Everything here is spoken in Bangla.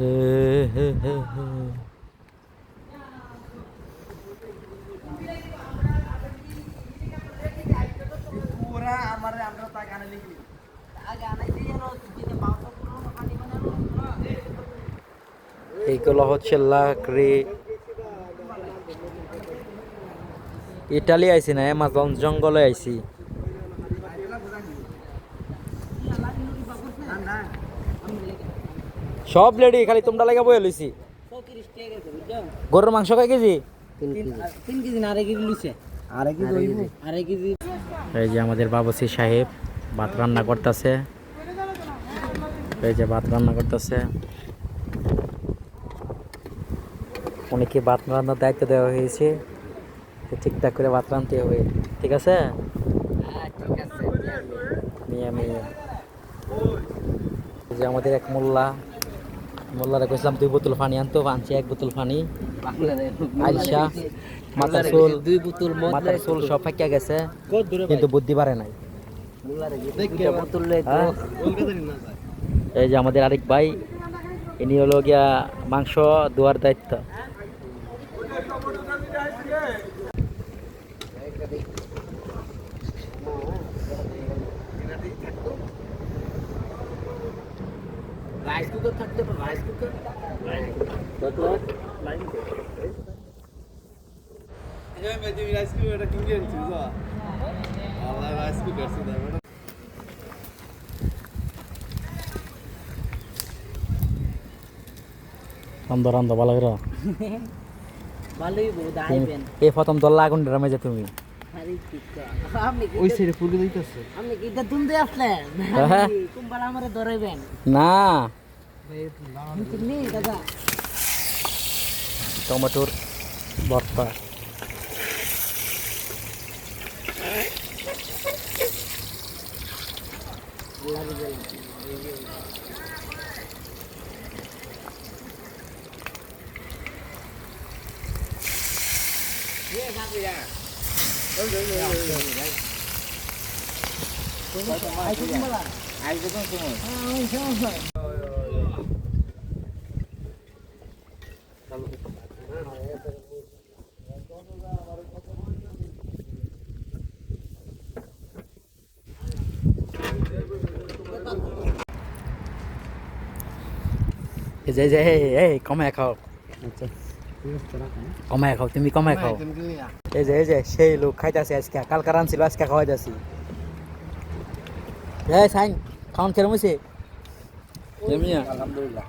হে হে হে হে এইগুলো হচ্ছে লাকড়ি। ইটালি আইছি না অ্যামাজন জঙ্গলে আইছি। সব লেডি খালি তোমরা লাগা বয়ে লইছি। গরুর মাংস কয় কেজি? তিন কেজি। না আড়াই কেজি লিছে আড়াই কেজি আড়াই কেজি। এই যে আমাদের বাবুসি সাহেব ভাত রান্না করতেছে। এই যে ভাত রান্না করতেছে। অনেকে ভাত রান্নার দায়িত্ব দেওয়া হয়েছে? ঠিকঠাক করে ভাত রাঁধতে হবে। ঠিক আছে? হ্যাঁ ঠিক আছে মিয়া মিয়া এই যে আমাদের এক মোল্লা। মোল্লারে কইছিলাম দুই বোতল পানি আনতো আনছি এক বোতল পানি। আইসা মাথার চুল দুই বোতল মাথার চুল সব ফাঁকিয়া গেছে কিন্তু বুদ্ধি পারে নাই। হ্যাঁ? এই যে আমাদের আরেক ভাই ইনি হলো গিয়া মাংস দোয়ার দায়িত্ব। কুকার থাকতে পারে রাইস কুকার রাইস কুকারটা কিনে আনছিস আল্লাহ রাইস কুকার সুদা রান্ধ রান্ধ ভালো করে এই প্রথম দল লাগুন ড্রামে যে তুমি। এটা হ্যাঁ। কুম্বাল আমারে ধরাইবেন। না। টমেটোর ভর্তা এই যে এই যে এই এই কমায় খাও কমায় খাও তুমি কমায় খাও এই যে এই যে সেই লোক খাইতেছে আজকে কালকার আনছিল আজকে খাওয়াইতেছি এই সাইন খাওয়ান কেরম হয়েছে আলহামদুলিল্লাহ।